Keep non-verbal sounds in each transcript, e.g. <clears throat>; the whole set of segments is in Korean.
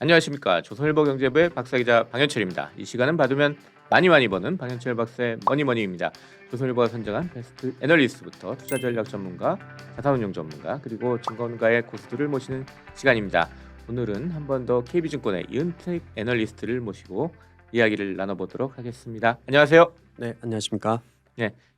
안녕하십니까 조선일보 경제부의 박사기자 방현철입니다. 이 시간은 받으면 많이 많이 버는 방현철 박사의 머니머니입니다. 조선일보가 선정한 베스트 애널리스트부터 투자 전략 전문가, 자산운용 전문가 그리고 증권가의 고수들을 모시는 시간입니다. 오늘은 한 번 더 KB증권의 이은택 애널리스트를 모시고 이야기를 나눠보도록 하겠습니다. 안녕하세요. 네, 안녕하십니까?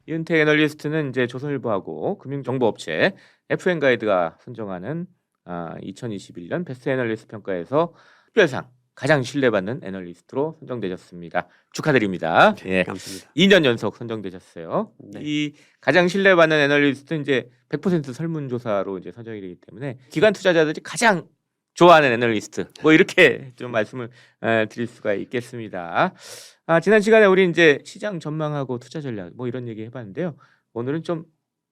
이은택 애널리스트는 이제 조선일보하고 금융정보업체 FN가이드가 선정하는 아, 2021년 베스트 애널리스트 평가에서 특별상 가장 신뢰받는 애널리스트로 선정되셨습니다. 축하드립니다. 예. 감사합니다. 2년 연속 선정되셨어요. 네. 이 가장 신뢰받는 애널리스트는 이제 100% 설문조사로 이제 선정이 되기 때문에 기관 투자자들이 가장 좋아하는 애널리스트 뭐 이렇게 <laughs> 좀 말씀을 에, 드릴 수가 있겠습니다. 아, 지난 시간에 우리 이제 시장 전망하고 투자 전략 뭐 이런 얘기 해봤는데요. 오늘은 좀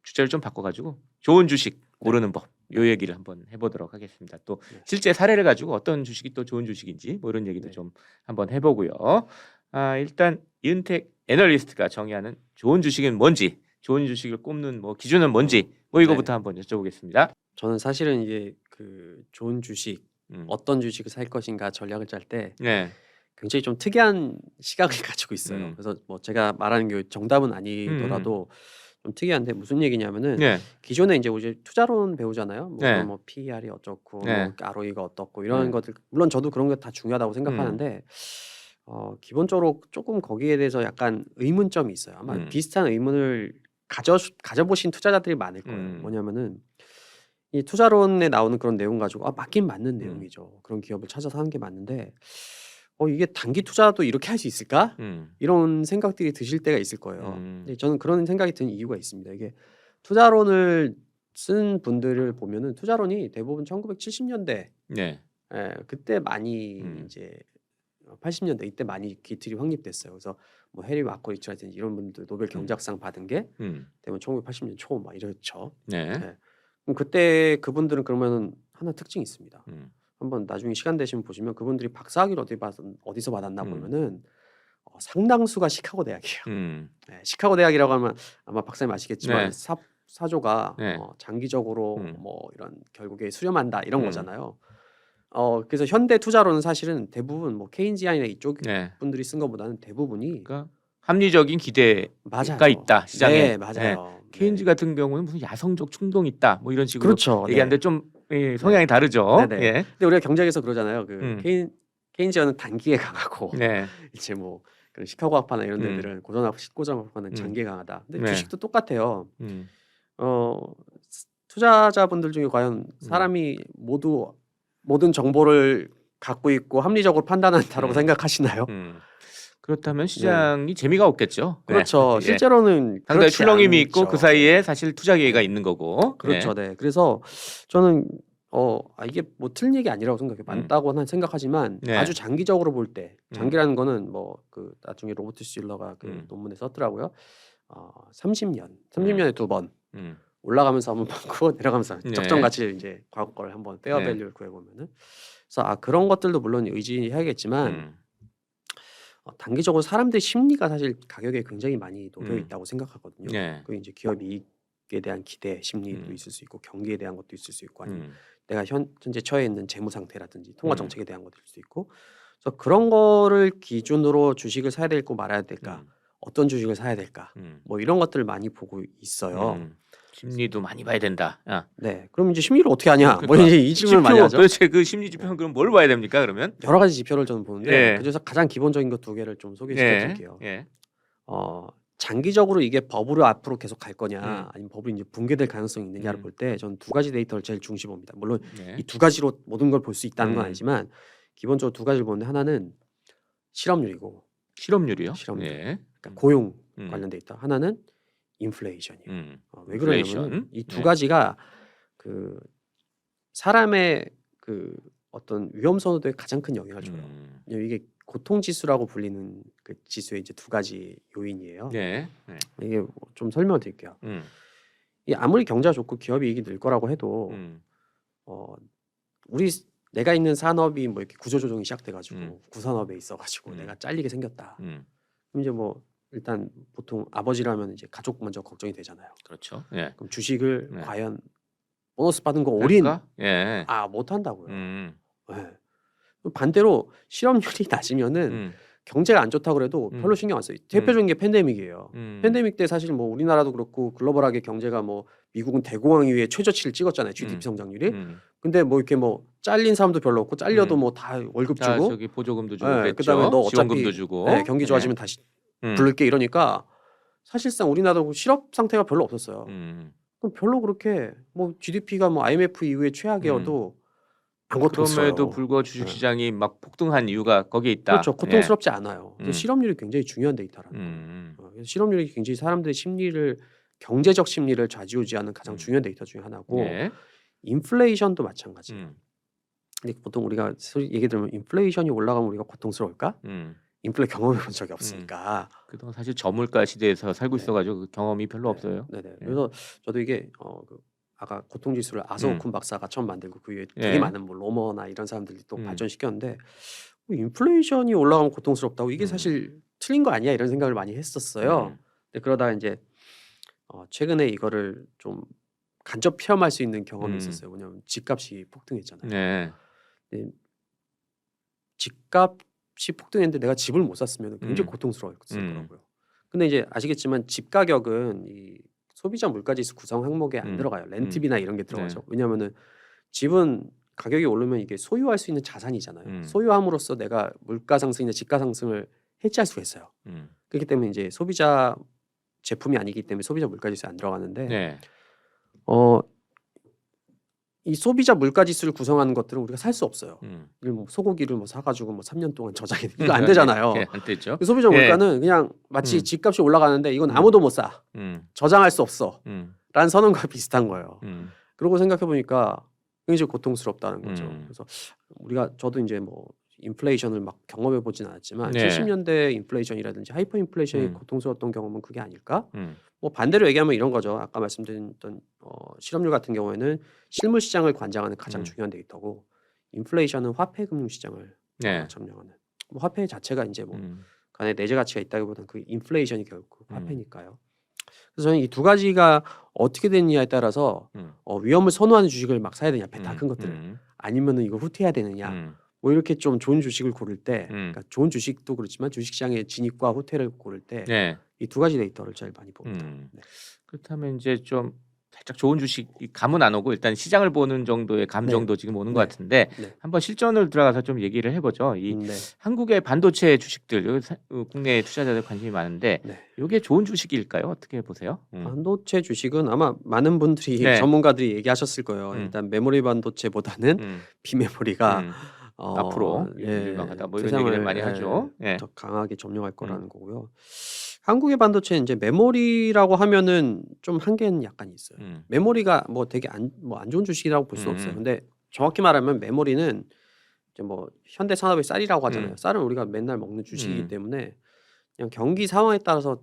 주제를 좀 바꿔가지고 좋은 주식 고르는 법. 요 얘기를 한번 해보도록 하겠습니다. 또 네. 실제 사례를 가지고 어떤 주식이 또 좋은 주식인지 뭐 이런 얘기도 네. 좀 한번 해보고요. 아, 일단 이은택 애널리스트가 정의하는 좋은 주식은 뭔지, 좋은 주식을 꼽는 뭐 기준은 뭔지, 뭐 이거부터 한번 여쭤보겠습니다. 저는 사실은 이게 그 좋은 주식, 음. 어떤 주식을 살 것인가 전략을 짤때 네, 굉장히 좀 특이한 시각을 <laughs> 가지고 있어요. 음. 그래서 뭐 제가 말하는 게 정답은 아니더라도 좀 특이한데 무슨 얘기냐면은 네, 기존에 이제 우리 투자론 배우잖아요. 뭐, 네. 뭐 PER이 어쩌고, 네. 뭐 ROE가 어떻고 이런 네. 것들 물론 저도 그런 게 다 중요하다고 생각하는데 어, 기본적으로 조금 거기에 대해서 약간 의문점이 있어요. 아마 음. 비슷한 의문을 가져 가져보신 투자자들이 많을 거예요. 음. 뭐냐면은 이 투자론에 나오는 그런 내용 가지고 아 맞긴 맞는 음. 내용이죠. 그런 기업을 찾아서 하는 게 맞는데 어 이게 단기 투자도 이렇게 할 수 있을까? 음, 이런 생각들이 드실 때가 있을 거예요. 음. 근데 저는 그런 생각이 드는 이유가 있습니다. 이게 투자론을 쓴 분들을 보면은 투자론이 대부분 1970년대 네, 예, 그때 많이 음. 이제 80년대 이때 많이 기틀이 확립됐어요. 그래서 뭐 해리 마코리치라든지 이런 분들 노벨 경제학상 받은 게 음, 대부분 1980년 초 막 이렇죠. 네, 네. 그럼 그때 그분들은 그러면은 하나 특징이 있습니다. 음, 한번 나중에 시간 되시면 보시면 그분들이 박사학위를 어디 받 어디서 받았나 음. 보면은 어, 상당수가 시카고 대학이에요. 음, 네, 시카고 대학이라고 하면 아마 박사님 아시겠지만 네. 사, 사조가 네. 어, 장기적으로 음. 뭐 이런 결국에 수렴한다 이런 음. 거잖아요. 어 그래서 현대 투자로는 사실은 대부분 뭐 케인지안이나 이쪽 네. 분들이 쓴 것보다는 대부분이 그러니까 합리적인 기대가 맞아요. 있다 시장에. 네, 맞아요. 케인즈 네. 같은 경우는 무슨 야성적 충동이 있다, 뭐 이런 식으로 그렇죠. 네. 얘기하는데 좀 예, 성향이 다르죠. 네네. 예. 근데 우리가 경제학에서 그러잖아요. 그 음. 케인 케인지안은 단기에 강하고 네. <laughs> 이제 뭐 그런 시카고 학파나 이런 음. 데들은 고전학 고전 학파는 음. 장기에 강하다. 근데 네. 주식도 똑같아요. 음, 어 투자자분들 중에 과연 사람이 모두 모든 정보를 갖고 있고 합리적으로 판단한다라고 음. 생각하시나요? 음. 그렇다면 시장이 재미가 없겠죠. 네. 그렇죠. 예. 실제로는 그렇지 출렁임이 있고 않죠. 그 사이에 사실 투자 기회가 있는 거고. 그렇죠. 네. 그래서 저는 어 아, 이게 뭐 틀린 얘기 아니라고 생각해. 음. 맞다고는 생각하지만 네. 아주 장기적으로 볼때 음. 장기라는 거는 뭐 그 나중에 로버트 실러가 그 음. 논문에 썼더라고요. 어 30년, 30년에 두번 음. 올라가면서 한번 <laughs> 받고 내려가면서 네. 적정 가치 이제 과거 거를 한번 페어 네. 밸류를 구해 보면은 그래서 아 그런 것들도 물론 의지해야겠지만 음. 어, 단기적으로 사람들 심리가 사실 가격에 굉장히 많이 녹여 음. 있다고 생각하거든요. 네. 그 이제 기업 이익에 대한 기대 심리도 음. 있을 수 있고 경기에 대한 것도 있을 수 있고 아니면 음. 내가 현, 현재 처해 있는 재무 상태라든지 통화 음. 정책에 대한 것도 있을 수 있고 그래서 그런 거를 기준으로 주식을 사야 될고 말아야 될까 음. 어떤 주식을 사야 될까 음. 뭐 이런 것들을 많이 보고 있어요. 음. 심리도 많이 봐야 된다. 아. 네, 그럼 이제 심리를 어떻게 하냐? 뭐 그러니까 이제 이 질문을 많이 하죠. 도대체 그 심리 지표는 그럼 뭘 봐야 됩니까? 그러면? 여러 가지 지표를 저는 보는데 예. 그중에서 가장 기본적인 것 두 개를 좀 소개시켜 예. 드릴게요. 예. 어, 장기적으로 이게 버블을 앞으로 계속 갈 거냐 음. 아니면 버블이 이제 붕괴될 가능성이 있느냐를 음. 볼때 저는 두 가지 데이터를 제일 중시 봅니다. 물론 네. 이두 가지로 모든 걸 볼 수 있다는 건 음. 아니지만 기본적으로 두 가지를 보는데 하나는 실업률이고 실업률이요? 실업률. 예. 그러니까 고용 음. 관련 데이터 하나는 인플레이션이에요. 음. 어, 왜 그러냐면 인플레이션. 이두 네. 가지가 그 사람의 그 어떤 위험 선호도에 가장 큰 영향을 줘요. 음. 이게 고통 지수라고 불리는 그 지수의 이제 두 가지 요인이에요. 네. 네. 이게 뭐좀 설명을 드릴게요. 음. 이 아무리 경제가 좋고 기업 이익이 늘 거라고 해도 음. 어 우리 내가 있는 산업이 뭐 이렇게 구조 조정이 시작돼 가지고 음. 구산업에 있어 가지고 음. 내가 잘리게 생겼다. 음. 그럼 이제 뭐 일단 보통 아버지라면 이제 가족 먼저 걱정이 되잖아요. 그렇죠. 예. 그럼 주식을 네. 과연 보너스 받은 거 올인 할까? 예. 아못 한다고요. 음. 네. 반대로 실업률이 낮으면은 음. 경제가 안 좋다 그래도 음. 별로 신경 안 써요. 대표적인 게 팬데믹이에요. 음. 팬데믹 때 사실 뭐 우리나라도 그렇고 글로벌하게 경제가 뭐 미국은 대공황 이후에 최저치를 찍었잖아요. GDP 음. 성장률이. 음. 근데 뭐 이렇게 뭐 잘린 사람도 별로 없고 잘려도 음. 뭐 다 월급 자, 주고 저기 보조금도 주고 네. 그다음에 너 어차피- 지원금도 주고. 네, 경기 좋아지면 다시 네. 음. 부를게 이러니까 사실상 우리나라도 실업 상태가 별로 없었어요. 음. 그럼 별로 그렇게 뭐 GDP가 뭐 IMF 이후에 최악이어도 안 고통스러워요. 그럼에도 불구하고 주식 네. 시장이 막 폭등한 이유가 거기에 있다. 그렇죠. 고통스럽지 않아요. 그래서 음. 실업률이 굉장히 중요한 예. 데이터라는 음. 거예요. 어, 그래서 실업률이 굉장히 사람들의 심리를 경제적 심리를 좌지우지하는 가장 음. 중요한 데이터 중에 하나고 예. 인플레이션도 마찬가지예요. 음. 근데 보통 우리가 얘기 들으면 인플레이션이 올라가면 우리가 고통스러울까? 음. 인플레 경험해 본 적이 없으니까. 그동안 사실 저물가 시대에서 살고 네. 있어가지고 그 경험이 별로 네. 없어요. 네네. 예. 그래서 저도 이게 어, 그 아까 고통지수를 아서오쿤 박사가 처음 만들고 그 위에 되게 예. 많은 뭐 로머나 이런 사람들이 또 음. 발전시켰는데 뭐 인플레이션이 올라가면 고통스럽다고 이게 음. 사실 틀린 거 아니야 이런 생각을 많이 했었어요. 음. 근데 그러다가 이제 어, 최근에 이거를 좀 간접 체험할 수 있는 경험이 음. 있었어요. 왜냐하면 집값이 폭등했잖아요. 네. 집값 이 폭등했는데 내가 집을 못 샀으면 굉장히 음. 고통스러웠을 음. 거라고요. 근데 이제 아시겠지만 집 가격은 이 소비자 물가지수 구성 항목에 안 음. 들어가요. 렌트비나 이런 게 네. 들어가죠. 왜냐하면은 집은 가격이 오르면 이게 소유할 수 있는 자산이잖아요. 음. 소유함으로써 내가 물가 상승이나 집가 상승을 해지할 수가 있어요. 음. 그렇기 때문에 이제 소비자 제품이 아니기 때문에 소비자 물가지수에 안 들어가는데 네. 어, 이 소비자 물가 지수를 구성하는 것들은 우리가 살 수 없어요. 음. 뭐 소고기를 뭐 사가지고 뭐 3년 동안 저장해 <laughs> 이거 안 되잖아요. 예, 안 되죠. 그 소비자 예. 물가는 그냥 마치 음. 집값이 올라가는데 이건 음. 아무도 못 사. 음. 저장할 수 없어. 음. 라는 선언과 <laughs> 비슷한 거예요. 음. 그러고 생각해 보니까 굉장히 고통스럽다는 거죠. 음. 그래서 우리가 저도 이제 뭐 인플레이션을 막 경험해 보진 않았지만 네. 70년대 인플레이션이라든지 하이퍼 인플레이션이 음. 고통스러웠던 경험은 그게 아닐까? 음. 뭐 반대로 얘기하면 이런 거죠. 아까 말씀드렸던 어, 실업률 같은 경우에는 실물 시장을 관장하는 가장 음. 중요한 데이터고 인플레이션은 화폐 금융 시장을 네. 어, 점령하는. 뭐 화폐 자체가 이제 뭐 음. 간에 내재 가치가 있다기보다는 그 인플레이션이 결국 음. 화폐니까요. 그래서 저는 이 두 가지가 어떻게 되느냐에 따라서 음. 어, 위험을 선호하는 주식을 막 사야 되냐, 배다 음. 큰 것들을 음. 아니면은 이거 후퇴해야 되느냐, 음. 뭐 이렇게 좀 좋은 주식을 고를 때, 음. 그러니까 좋은 주식도 그렇지만 주식시장의 진입과 후퇴를 고를 때 이 두 네. 가지 데이터를 제일 많이 봅니다. 음. 네. 그렇다면 이제 좀 살짝 좋은 주식 이 감은 안 오고 일단 시장을 보는 정도의 감 네. 정도 지금 오는 네. 것 같은데 네. 한번 실전을 들어가서 좀 얘기를 해보죠. 이 음, 네. 한국의 반도체 주식들 여기 사- 어, 국내 투자자들 관심이 많은데 네. 이게 좋은 주식일까요? 어떻게 보세요? 음. 반도체 주식은 아마 많은 분들이 네. 전문가들이 얘기하셨을 거예요. 음. 일단 메모리 반도체보다는 음. <laughs> 비메모리가 음. 어, 앞으로 예, 유망하다 뭐 이런 세상을, 얘기를 많이 예, 하죠. 예. 더 강하게 점령할 거라는 거고요. 한국의 반도체는 이제 메모리라고 하면은 좀 한계는 약간 있어요. 음. 메모리가 뭐 되게 안 뭐 안 좋은 주식이라고 볼 수는 음. 없어요. 근데 정확히 말하면 메모리는 이제 뭐 현대 산업의 쌀이라고 하잖아요. 음. 쌀은 우리가 맨날 먹는 주식이기 음. 때문에 그냥 경기 상황에 따라서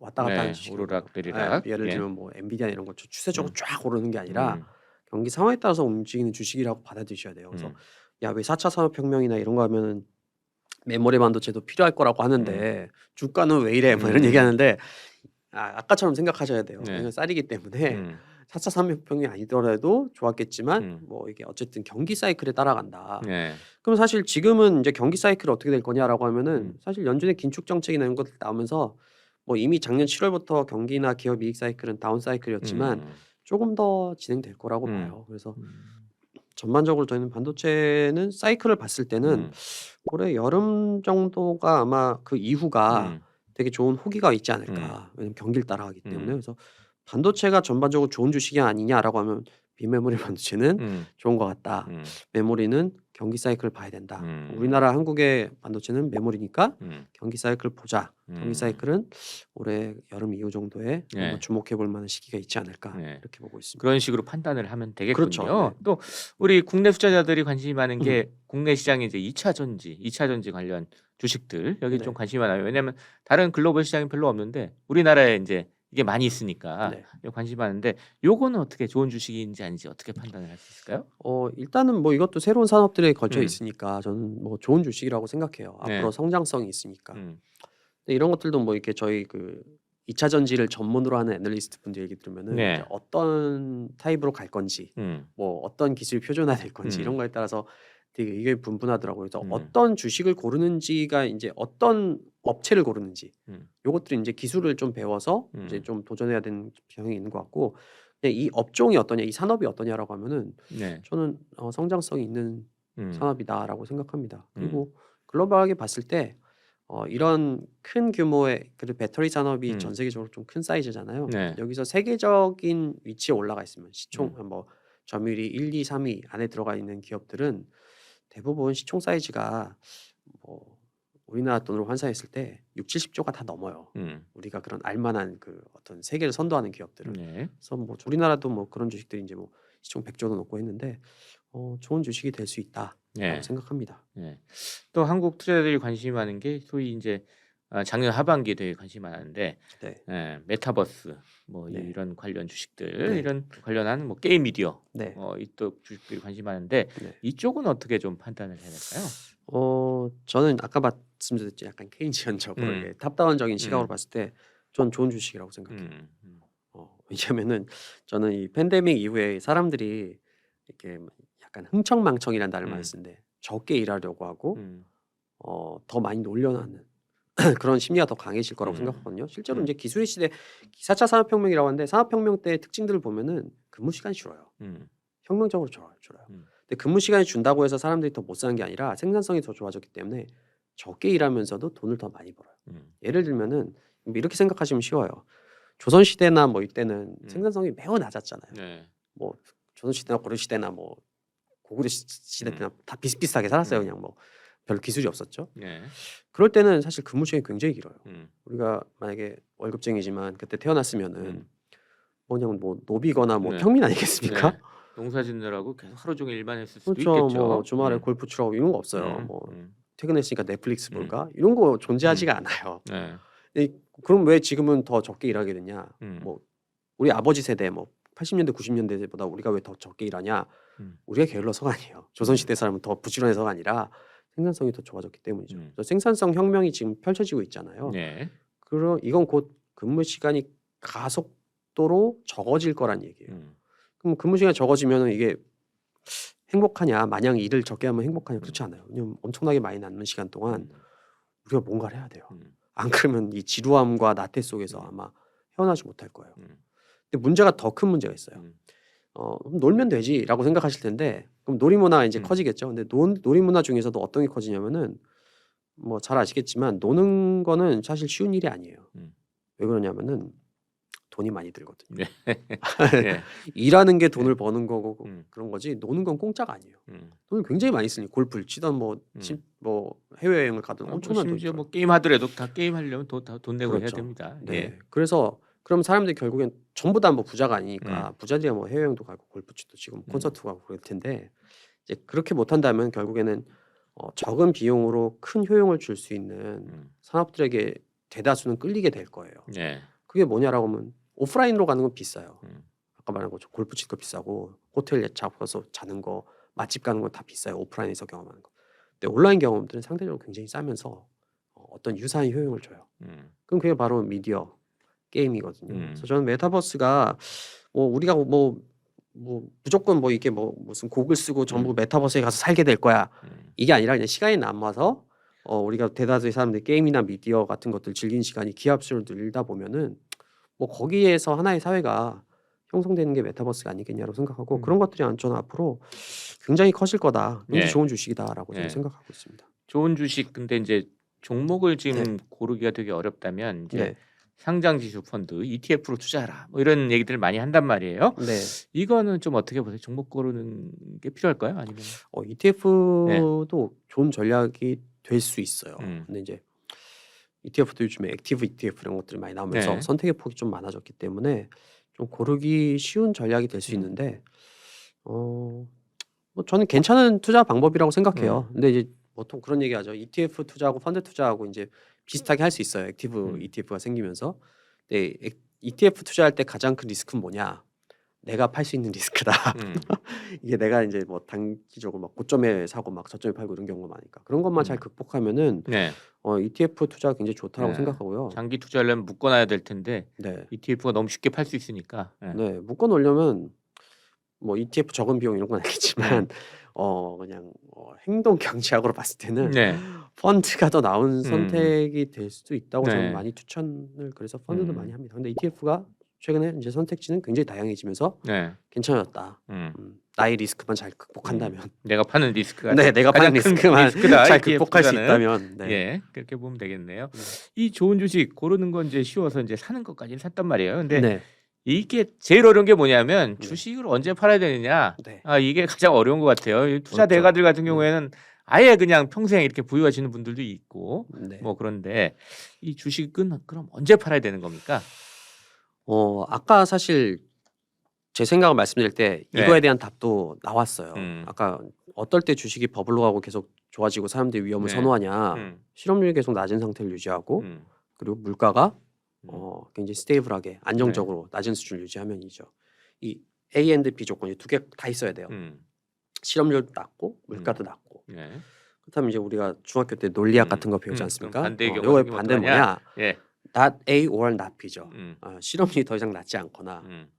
왔다 갔다 네, 하는 주식. 오르락 내리락. 예를 예. 들면 뭐 엔비디아 이런 거 추세적으로 음. 쫙 오르는 게 아니라 음. 경기 상황에 따라서 움직이는 주식이라고 받아들이셔야 돼요. 그래서 음. 야 왜 4차 산업혁명이나 이런 거 하면은 메모리 반도체도 필요할 거라고 하는데 주가는 왜 이래 뭐 이런 음. 얘기하는데 아, 아까처럼 생각하셔야 돼요. 네. 왜냐면 쌀이기 때문에 음. 4차 산업혁명이 아니더라도 좋았겠지만 음. 뭐 이게 어쨌든 경기 사이클에 따라간다. 네. 그럼 사실 지금은 이제 경기 사이클이 어떻게 될 거냐라고 하면은 음. 사실 연준의 긴축 정책이나 이런 것들 나오면서 뭐 이미 작년 7월부터 경기나 기업 이익 사이클은 다운 사이클이었지만 음. 조금 더 진행될 거라고 음. 봐요. 그래서 음. 전반적으로 저희는 반도체는 사이클을 봤을 때는 음. 올해 여름 정도가 아마 그 이후가 음. 되게 좋은 호기가 있지 않을까. 왜냐면 경기를 따라가기 때문에. 음. 그래서 반도체가 전반적으로 좋은 주식이 아니냐라고 하면 비메모리 반도체는 음. 좋은 것 같다. 음. 메모리는 경기 사이클을 봐야 된다. 음. 우리나라 한국의 반도체는 메모리니까 음. 경기 사이클 보자. 경기 음. 사이클은 올해 여름 이후 정도에 네. 한번 주목해 볼 만한 시기가 있지 않을까 네. 이렇게 보고 있습니다. 그런 식으로 판단을 하면 되겠군요. 그렇죠. 네. 또 우리 국내 투자자들이 관심이 많은 게 국내 시장에 이제 2차 전지, 2차 전지 관련 주식들 여기 네. 좀 관심이 많아요. 왜냐하면 다른 글로벌 시장이 별로 없는데 우리나라에 이제 이게 많이 있으니까 네. 관심이 많은데 요거는 어떻게 좋은 주식인지 아닌지 어떻게 판단을 할 수 있을까요? 어 일단은 뭐 이것도 새로운 산업들에 걸쳐 음. 있으니까 저는 뭐 좋은 주식이라고 생각해요. 네. 앞으로 성장성이 있으니까. 음. 근데 이런 것들도 뭐 이렇게 저희 그 2차 전지를 전문으로 하는 애널리스트 분들 얘기 들으면은 네. 어떤 타입으로 갈 건지, 음. 뭐 어떤 기술이 표준화 될 건지 음. 이런 거에 따라서 되게 의견이 분분하더라고요. 그래서 음. 어떤 주식을 고르는지가 이제 어떤 업체를 고르는지 음. 요것들이 이제 기술을 좀 배워서 음. 이제 좀 도전해야 되는 경향이 있는 것 같고 그냥 이 업종이 어떠냐, 이 산업이 어떠냐라고 하면은 네. 저는 어, 성장성이 있는 음. 산업이다라고 생각합니다. 그리고 글로벌하게 봤을 때 어, 이런 큰 규모의 그 배터리 산업이 음. 전 세계적으로 좀 큰 사이즈잖아요. 네. 여기서 세계적인 위치에 올라가 있으면 시총 음. 뭐 점유율이 1, 2, 3위 안에 들어가 있는 기업들은 대부분 시총 사이즈가 뭐 우리나라 돈으로 환산했을 때 6, 70조가 다 넘어요. 음. 우리가 그런 알만한 그 어떤 세계를 선도하는 기업들은. 네. 그래서 뭐 우리나라도 뭐 그런 주식들이 이제 뭐 시총 100조도 넘고 했는데 어, 좋은 주식이 될 수 있다라고 네. 생각합니다. 네. 또 한국 투자자들이 관심이 많은 게 소위 이제 아, 작년 하반기에 되게 관심이 많았는데 네, 예, 메타버스 뭐 네. 이런 관련 주식들 네. 이런 관련한 뭐 게임 미디어 네. 어, 이쪽 주식들이 관심이 많은데 네. 이쪽은 어떻게 좀 판단을 해야 될까요? 어 저는 아까 말씀드렸죠 약간 케인지언적으로 음. 이렇게 탑다운적인 시각으로 음. 봤을 때 전 좋은 주식이라고 생각해요. 음, 음. 어, 왜냐면은 저는 이 팬데믹 이후에 사람들이 이렇게 약간 흥청망청이라는 단어를 많이 음. 쓰는데 적게 일하려고 하고 음. 어, 더 많이 놀려나는 <clears throat> 그런 심리가 더 강해질 거라고 음. 생각하거든요. 실제로 음. 이제 기술의 시대 4차 산업혁명이라고 하는데 산업혁명 때 특징들을 보면은 근무 시간이 줄어요. 음. 혁명적으로 줄어요. 줄어요. 음. 근무 시간이 준다고 해서 사람들이 더 못 사는 게 아니라 생산성이 더 좋아졌기 때문에 적게 일하면서도 돈을 더 많이 벌어요. 음. 예를 들면은 뭐 이렇게 생각하시면 쉬워요. 조선 시대나 뭐 이때는 음. 생산성이 매우 낮았잖아요. 네. 뭐 조선 시대나 고려 시대나 뭐 고구려 시- 시대 음. 때나 다 비슷비슷하게 살았어요. 음. 그냥 뭐 별 기술이 없었죠. 네. 그럴 때는 사실 근무 시간이 굉장히 길어요. 음. 우리가 만약에 월급쟁이지만 그때 태어났으면은 음. 뭐 그냥 뭐 노비거나 뭐 네. 평민 아니겠습니까? 네. 농사 짓느라고 계속 하루 종일 일만 했을 수도 그렇죠. 있겠죠. 뭐 주말에 음. 골프 치러 가고 이런 거 없어요. 음. 뭐 음. 퇴근했으니까 넷플릭스 음. 볼까 이런 거 존재하지가 않아요. 네. 이- 그럼 왜 지금은 더 적게 일하게 되냐? 음. 뭐 우리 아버지 세대 뭐 80년대 90년대보다 우리가 왜 더 적게 일하냐? 음. 우리가 게을러서가 아니에요. 조선 시대 사람은 더 부지런해서가 아니라 생산성이 더 좋아졌기 때문이죠. 음. 그래서 생산성 혁명이 지금 펼쳐지고 있잖아요. 네. 그러 이건 곧 근무 시간이 가속도로 적어질 거란 얘기예요. 음. 그럼 근무 시간이 적어지면 이게 행복하냐? 마냥 일을 적게 하면 행복하냐? 그렇지 않아요. 왜냐면 엄청나게 많이 남는 시간 동안 우리가 뭔가를 해야 돼요. 음. 안 그러면 이 지루함과 나태 속에서 음. 아마 헤어나지 못할 거예요. 음. 근데 문제가 더 큰 문제가 있어요. 음. 어, 놀면 되지라고 생각하실 텐데 그럼 놀이문화가 이제 음. 커지겠죠. 근데 논, 놀이문화 중에서도 어떤 게 커지냐면은 뭐 잘 아시겠지만 노는 거는 사실 쉬운 일이 아니에요. 음. 왜 그러냐면은 돈이 많이 들거든요. 네. <laughs> 일하는 게 돈을 버는 거고 음. 그런 거지 노는 건 공짜가 아니에요. 음. 돈을 굉장히 많이 쓰니 골프를 치던 뭐, 음. 치- 뭐 해외 여행을 가든 아, 뭐 엄청난 돈이 심지어. 뭐 게임 하더라도 다 게임 하려면 돈, 다 돈 내고 해야 그렇죠. 됩니다. 네. 예. 그래서 그럼 사람들이 결국엔 전부 다 뭐 부자가 아니니까 부자들이야 뭐 해외여행도 가고 골프 치도 치고 뭐 음. 콘서트 가고 그럴 텐데 이제 그렇게 못 한다면 결국에는 어, 적은 비용으로 큰 효용을 줄 수 있는 음. 산업들에게 대다수는 끌리게 될 거예요. 네. 그게 뭐냐라고 하면 오프라인으로 가는 건 비싸요. 음. 아까 말한 것처럼 골프 치는 거 비싸고 호텔 잡아서 자는 거 맛집 가는 거다 비싸요. 오프라인에서 경험하는 거. 근데 온라인 경험들은 상대적으로 굉장히 싸면서 어, 어떤 유사한 효용을 줘요. 음. 그럼 그게 바로 미디어 게임이거든요. 음. 그래서 저는 메타버스가 뭐 우리가 뭐, 뭐 무조건 뭐 이게 뭐 무슨 곡을 쓰고 전부 음. 메타버스에 가서 살게 될 거야 음. 이게 아니라 그냥 시간이 남아서 어 우리가 대다수의 사람들이 게임이나 미디어 같은 것들 즐기는 시간이 기압수를 늘다 보면은 뭐 거기에서 하나의 사회가 형성되는 게 메타버스가 아니겠냐고 생각하고 음. 그런 것들이 저는 앞으로 굉장히 커질 거다. 굉장히 예. 좋은 주식이다라고 저는 예. 생각하고 있습니다. 좋은 주식 근데 이제 종목을 지금 네. 고르기가 되게 어렵다면 이제 네. 상장 지수 펀드 ETF로 투자하라 뭐 이런 얘기들을 많이 한단 말이에요. 네. 이거는 좀 어떻게 보세요? 종목 고르는 게 필요할까요? 아니면 어, ETF도 좋은 전략이 될 수 있어요. 네. 음. 근데 이제 ETF도 요즘에 액티브 ETF 이런 것들이 많이 나오면서 네. 선택의 폭이 좀 많아졌기 때문에 좀 고르기 쉬운 전략이 될수 음. 있는데 어, 뭐 저는 괜찮은 투자 방법이라고 생각해요. 음. 근데 이제 보통 그런 얘기하죠. ETF 투자하고 펀드 투자하고 이제 비슷하게 할 수 있어요. 액티브 음. ETF가 생기면서. 근데 액- ETF 투자할 때 가장 큰 리스크는 뭐냐? 내가 팔 수 있는 리스크다. 음. <laughs> 이게 내가 이제 뭐 단기적으로 막 고점에 사고 막 저점에 팔고 이런 경우가 많으니까 그런 것만 잘 음. 극복하면은 네. 어, ETF 투자가 굉장히 좋다라고 네. 생각하고요. 장기 투자하려면 묶어놔야 될 텐데 네, ETF가 너무 쉽게 팔 수 있으니까. 네. 네 묶어 놓으려면 뭐 ETF 적은 비용 이런 건 아니겠지만 <laughs> 어 그냥 어, 행동 경제학으로 봤을 때는 네. 펀드가 더 나은 선택이 될 수도 있다고 네. 저는 많이 추천을 그래서 펀드도 음. 많이 합니다. 근데 ETF가 최근에 이제 선택지는 굉장히 다양해지면서 네. 괜찮았다. 음. 음, 나의 리스크만 잘 극복한다면, 내가 파는 리스크가 <laughs> 네, 내가 가장 파는 큰 리스크만 리스크다, 잘 ETF 극복할 수. 있다면, 네. 예, 그렇게 보면 되겠네요. 네. 이 좋은 주식 고르는 건 이제 쉬워서 이제 사는 것까지는 샀단 말이에요. 근데 네, 이게 제일 어려운 게 뭐냐면 네. 주식을 언제 팔아야 되느냐. 네, 아, 이게 가장 어려운 것 같아요. 이 투자 그렇죠. 대가들 같은 네. 경우에는 아예 그냥 평생 이렇게 보유하시는 분들도 있고 네. 뭐 그런데 이 주식은 그럼 언제 팔아야 되는 겁니까? 어 아까 사실 제 생각을 말씀드릴 때 네. 이거에 대한 답도 나왔어요. 음. 아까 어떨 때 주식이 버블로 가고 계속 좋아지고 사람들이 위험을 네. 선호하냐, 음, 실업률이 계속 낮은 상태를 유지하고 음, 그리고 물가가 음. 어, 굉장히 스테이블하게 안정적으로 낮은 수준을 유지하면이죠. 이 A and B 조건이 두 개 다 있어야 돼요. 음, 실업률도 낮고 물가도 낮고. 네. 그렇다면 이제 우리가 중학교 때 논리학 음, 같은 거 배우지 음, 않습니까? 반대의 어, 이게 반대? 뭐냐? 예. Not A or not B죠. 음, 어, 실업률이 더 이상 낮지 않거나 음,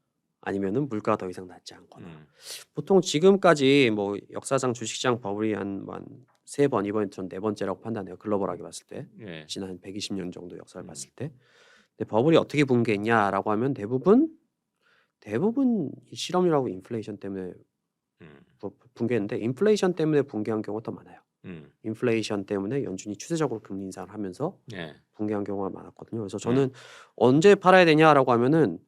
아니면은 물가가 더 이상 낮지 않거나. 음, 보통 지금까지 뭐 역사상 주식시장 버블이 한세 번, 이번에 전네 번째라고 판단해요. 글로벌하게 봤을 때. 예. 지난 120년 정도 역사를 음. 봤을 때. 근데 버블이 어떻게 붕괴했냐라고 하면 대부분 대부분 이 실업률하고 인플레이션 때문에 음, 부- 붕괴했는데 인플레이션 때문에 붕괴한 경우가 더 많아요. 음, 인플레이션 때문에 연준이 추세적으로 금리 인상을 하면서 예. 붕괴한 경우가 많았거든요. 그래서 음. 저는 언제 팔아야 되냐라고 하면은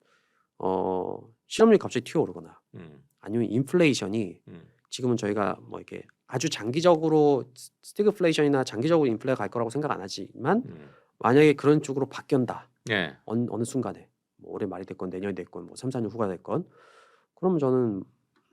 어 실업률이 갑자기 튀어오르거나 음, 아니면 인플레이션이 음, 지금은 저희가 뭐 이렇게 아주 장기적으로 스- 스태그플레이션이나 장기적으로 인플레가 갈 거라고 생각 안 하지만 음, 만약에 그런 쪽으로 바뀐다 예. 어느, 어느 순간에 뭐 올해 말이 됐건 내년이 됐건 뭐 3, 4년 후가 됐건 그러면 저는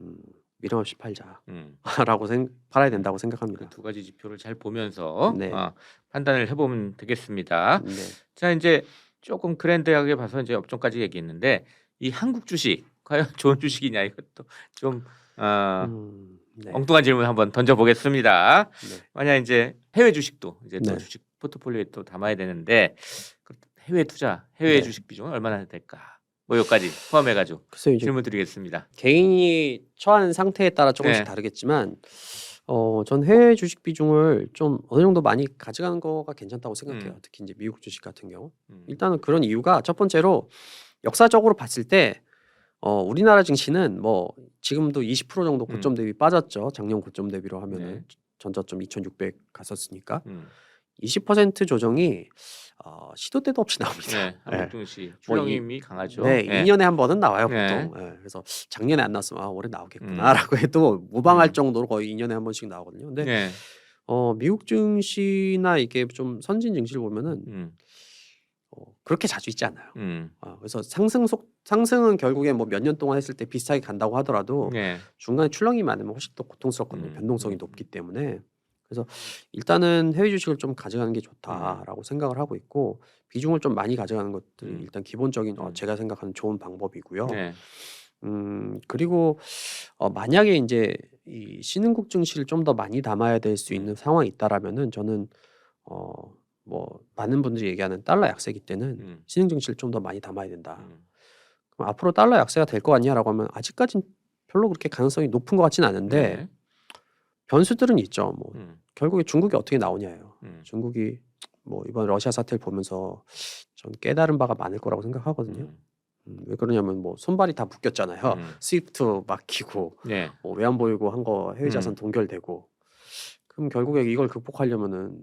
음, 미련 없이 팔자라고 음. <laughs> 생 팔아야 된다고 생각합니다. 그 두 가지 지표를 잘 보면서 네. 어, 판단을 해보면 되겠습니다. 네. 자 이제 조금 그랜드하게 봐서 이제 업종까지 얘기했는데 이 한국 주식 <laughs> 과연 좋은 주식이냐 이것도 좀 어, 음, 네. 엉뚱한 질문 한번 던져보겠습니다. 네. 만약 이제 해외 주식도 이제 또 네. 주식 포트폴리오에 또 담아야 되는데 그 해외 투자, 해외 네. 주식 비중은 얼마나 될까? 뭐 여기까지 포함해가지고 글쎄요 이제 질문 드리겠습니다. 개인이 처한 상태에 따라 조금씩 네. 다르겠지만 어, 전 해외 주식 비중을 좀 어느 정도 많이 가져가는 거가 괜찮다고 생각해요. 음. 특히 이제 미국 주식 같은 경우. 음. 일단은 그런 이유가 첫 번째로 역사적으로 봤을 때 어, 우리나라 증시는 뭐 지금도 20% 정도 고점 대비 빠졌죠. 작년 고점 대비로 하면은 음. 네. 전저점 2,600 갔었으니까 음. 20% 조정이 어, 시도 때도 없이 나옵니다. 네, <laughs> 한국 증시 뭐 이- 출렁임이 강하죠. 네, 네. 2년에 한 번은 나와요 네. 보통. 예, 그래서 작년에 안 나왔으면 아, 올해 나오겠구나라고 해도 무방할 음. 정도로 거의 2년에 한 번씩 나오거든요. 근데 네. 어, 미국 증시나 이게 좀 선진 증시를 보면은 음. 어, 그렇게 자주 있지 않아요. 음. 어, 그래서 상승 속 상승은 결국에 뭐 몇 년 동안 했을 때 비슷하게 간다고 하더라도 네. 중간에 출렁이 많으면 훨씬 더 고통스럽거든요. 음, 변동성이 음, 높기 때문에. 그래서 일단은 해외 주식을 좀 가져가는 게 좋다라고 생각을 하고 있고 비중을 좀 많이 가져가는 것들이 음. 일단 기본적인 어, 음. 제가 생각하는 좋은 방법이고요. 네. 음 그리고 어, 만약에 이제 이 신흥국 증시를 좀 더 많이 담아야 될 수 있는 상황이 있다라면은 저는 어 뭐 많은 분들이 얘기하는 달러 약세기 때는 음. 신흥 증시를 좀 더 많이 담아야 된다. 음. 그럼 앞으로 달러 약세가 될 것 같냐라고 하면 아직까진 별로 그렇게 가능성이 높은 것 같지는 않은데 네. 변수들은 있죠. 뭐 음. 결국에 중국이 어떻게 나오냐예요. 음. 중국이 뭐 이번 러시아 사태를 보면서 전 깨달은 바가 많을 거라고 생각하거든요. 음. 음, 왜 그러냐면 뭐 손발이 다 묶였잖아요. 음. <laughs> 스위프트 막히고 네. 뭐 외환 보유고 한 거 해외 자산 음. 동결되고 그럼 결국에 이걸 극복하려면은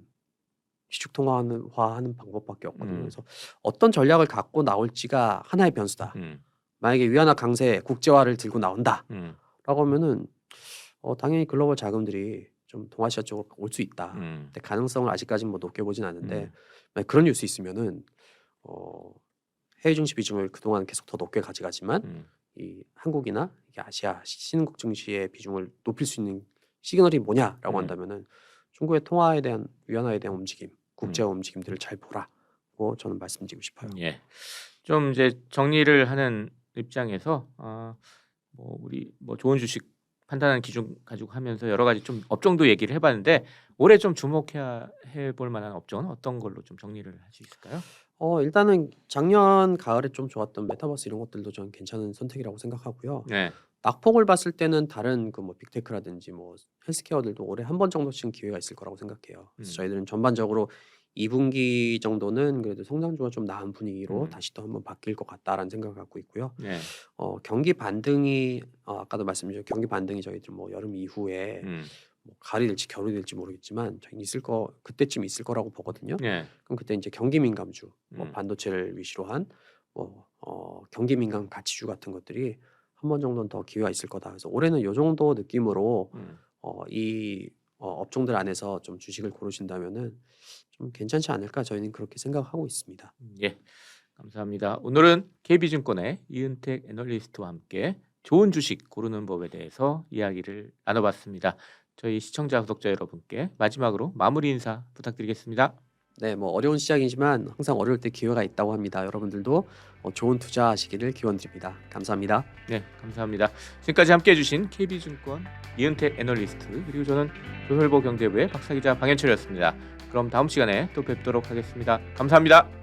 시축 통화하는 화하는 방법밖에 없거든요. 음. 그래서 어떤 전략을 갖고 나올지가 하나의 변수다. 음. 만약에 위안화 강세 국제화를 들고 나온다라고 음. 하면은 어, 당연히 글로벌 자금들이 좀 동아시아 쪽으로 올 수 있다. 음. 근데 가능성을 아직까지는 뭐 높게 보진 않는데 음. 만약 그런 뉴스 있으면은 어, 해외 증시 비중을 그동안 계속 더 높게 가져가지만 음. 이 한국이나 이게 아시아 신흥국 증시의 비중을 높일 수 있는 시그널이 뭐냐라고 음. 한다면은 중국의 통화에 대한 위안화에 대한 움직임, 국제화 움직임들을 잘 보라고 저는 말씀드리고 싶어요. 예. 좀 이제 정리를 하는 입장에서 아, 뭐 우리 뭐 좋은 주식 판단하는 기준 가지고 하면서 여러 가지 좀 업종도 얘기를 해봤는데 올해 좀 주목해야 해볼 만한 업종은 어떤 걸로 좀 정리를 할 수 있을까요? 어 일단은 작년 가을에 좀 좋았던 메타버스 이런 것들도 저는 괜찮은 선택이라고 생각하고요. 네. 낙폭을 봤을 때는 다른 그 뭐 빅테크라든지 뭐 헬스케어들도 올해 한 번 정도씩은 기회가 있을 거라고 생각해요. 그래서 음. 저희들은 전반적으로 2분기 정도는 그래도 성장주가 좀 나은 분위기로 음. 다시 또 한번 바뀔 것 같다라는 생각을 갖고 있고요. 네. 어, 경기 반등이 어, 아까도 말씀드렸죠. 경기 반등이 저희들 뭐 여름 이후에 음. 뭐 가을이 될지 겨울이 될지 모르겠지만 저희 있을 거 그때쯤 있을 거라고 보거든요. 네. 그럼 그때 이제 경기 민감주, 뭐 음. 반도체를 위시로 한뭐 어, 경기 민감 가치주 같은 것들이 한 번 정도는 더 기회가 있을 거다. 그래서 올해는 요 정도 느낌으로 음. 어, 이 어, 업종들 안에서 좀 주식을 고르신다면은 좀 괜찮지 않을까 저희는 그렇게 생각하고 있습니다. 예. 감사합니다. 오늘은 KB증권의 이은택 애널리스트와 함께 좋은 주식 고르는 법에 대해서 이야기를 나눠봤습니다. 저희 시청자 구독자 여러분께 마지막으로 마무리 인사 부탁드리겠습니다. 네, 뭐 어려운 시작이지만 항상 어려울 때 기회가 있다고 합니다. 여러분들도 어, 좋은 투자하시기를 기원드립니다. 감사합니다. 네, 감사합니다. 지금까지 함께해 주신 KB증권 이은택 애널리스트 그리고 저는 조설보 경제부의 박사기자 방현철이었습니다. 그럼 다음 시간에 또 뵙도록 하겠습니다. 감사합니다.